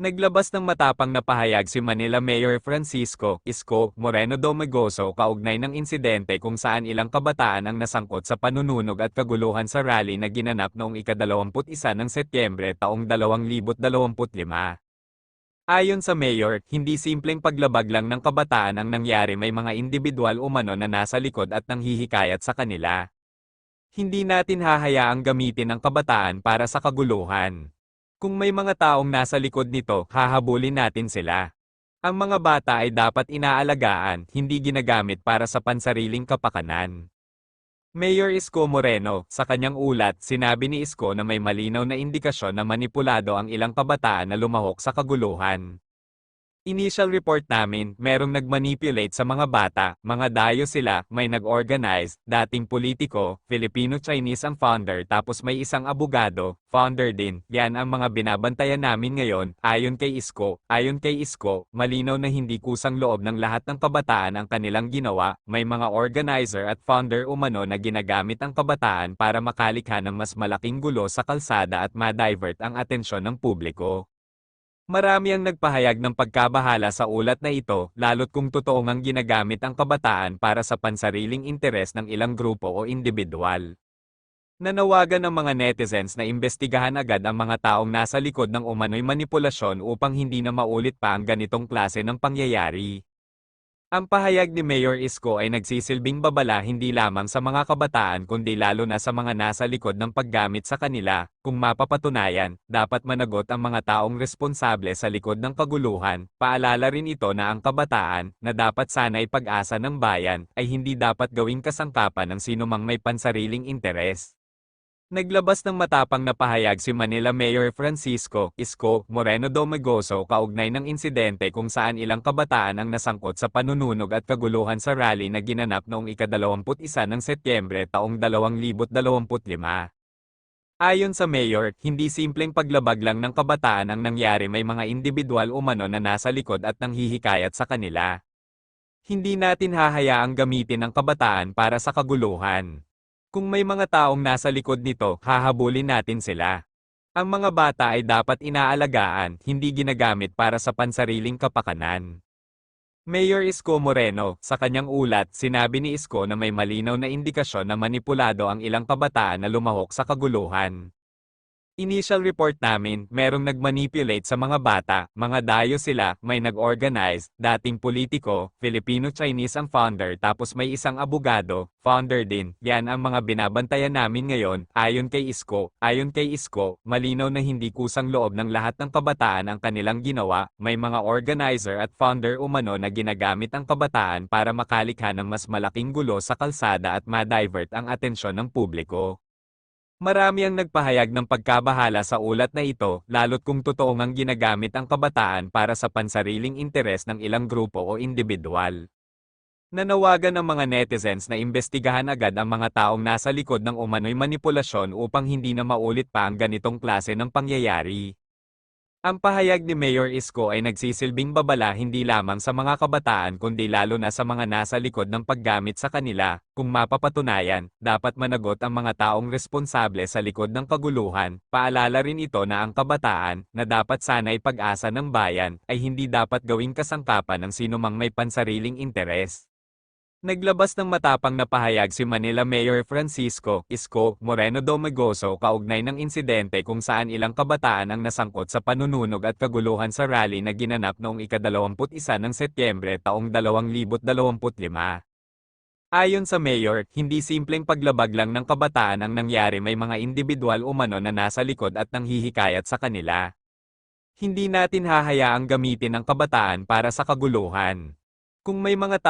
Naglabas ng matapang na pahayag si Manila Mayor Francisco Isko Moreno Domagoso kaugnay ng insidente kung saan ilang kabataan ang nasangkot sa panununog at kaguluhan sa rally na ginanap noong ika-21 ng Setyembre taong 2025. Ayon sa mayor, hindi simpleng paglabag lang ng kabataan ang nangyari may mga individual umano na nasa likod at nanghihikayat sa kanila. Hindi natin hahayaang gamitin ang kabataan para sa kaguluhan. Kung may mga taong nasa likod nito, hahabulin natin sila. Ang mga bata ay dapat inaalagaan, hindi ginagamit para sa pansariling kapakanan. Mayor Isko Moreno, sa kanyang ulat, sinabi ni Isko na may malinaw na indikasyon na manipulado ang ilang kabataan na lumahok sa kaguluhan. Initial report namin, merong nagmanipulate sa mga bata, mga dayo sila, may nag-organize, dating politiko, Filipino-Chinese ang founder tapos may isang abogado, founder din, yan ang mga binabantayan namin ngayon, ayon kay Isko, ayon kay Isko, malinaw na hindi kusang loob ng lahat ng kabataan ang kanilang ginawa, may mga organizer at founder umano na ginagamit ang kabataan para makalikha ng mas malaking gulo sa kalsada at ma-divert ang atensyon ng publiko. Marami ang nagpahayag ng pagkabahala sa ulat na ito, lalo't kung totoo ngang ginagamit ang kabataan para sa pansariling interes ng ilang grupo o individual. Nanawagan ng mga netizens na imbestigahan agad ang mga taong nasa likod ng umano'y manipulasyon upang hindi na maulit pa ang ganitong klase ng pangyayari. Ang pahayag ni Mayor Isko ay nagsisilbing babala hindi lamang sa mga kabataan kundi lalo na sa mga nasa likod ng paggamit sa kanila, kung mapapatunayan, dapat managot ang mga taong responsable sa likod ng kaguluhan, paalala rin ito na ang kabataan, na dapat sana'y pag-asa ng bayan, ay hindi dapat gawing kasangkapan ng sinumang may pansariling interes. Naglabas ng matapang na pahayag si Manila Mayor Francisco Isko Moreno Domagoso kaugnay ng insidente kung saan ilang kabataan ang nasangkot sa panununog at kaguluhan sa rally na ginanap noong ika-21 ng Setyembre taong 2025. Ayon sa mayor, hindi simpleng paglabag lang ng kabataan ang nangyari may mga individual umano na nasa likod at nanghihikayat sa kanila. Hindi natin hahayaang gamitin ang kabataan para sa kaguluhan. Kung may mga taong nasa likod nito, hahabulin natin sila. Ang mga bata ay dapat inaalagaan, hindi ginagamit para sa pansariling kapakanan. Mayor Isko Moreno, sa kanyang ulat, sinabi ni Isko na may malinaw na indikasyon na manipulado ang ilang kabataan na lumahok sa kaguluhan. Initial report namin, merong nagmanipulate sa mga bata, mga dayo sila, may nag-organize, dating politiko, Filipino-Chinese ang founder tapos may isang abogado, founder din, yan ang mga binabantayan namin ngayon, ayon kay Isko, ayon kay Isko, malinaw na hindi kusang loob ng lahat ng kabataan ang kanilang ginawa, may mga organizer at founder umano na ginagamit ang kabataan para makalikha ng mas malaking gulo sa kalsada at ma-divert ang atensyon ng publiko. Marami ang nagpahayag ng pagkabahala sa ulat na ito, lalo't kung totoo ngang ginagamit ang kabataan para sa pansariling interes ng ilang grupo o individual. Nanawagan ng mga netizens na imbestigahan agad ang mga taong nasa likod ng umano'y manipulasyon upang hindi na maulit pa ang ganitong klase ng pangyayari. Ang pahayag ni Mayor Isko ay nagsisilbing babala hindi lamang sa mga kabataan kundi lalo na sa mga nasa likod ng paggamit sa kanila, kung mapapatunayan, dapat managot ang mga taong responsable sa likod ng kaguluhan, paalala rin ito na ang kabataan, na dapat sana'y pag-asa ng bayan, ay hindi dapat gawing kasangkapan ng sinumang may pansariling interes. Naglabas ng matapang na pahayag si Manila Mayor Francisco Isko Moreno Domagoso kaugnay ng insidente kung saan ilang kabataan ang nasangkot sa panununog at kaguluhan sa rally na ginanap noong ika-21 ng Setyembre taong 2025. Ayon sa mayor, hindi simpleng paglabag lang ng kabataan ang nangyari may mga individual umano na nasa likod at nanghihikayat sa kanila. Hindi natin hahayaang gamitin ang kabataan para sa kaguluhan. Kung may mga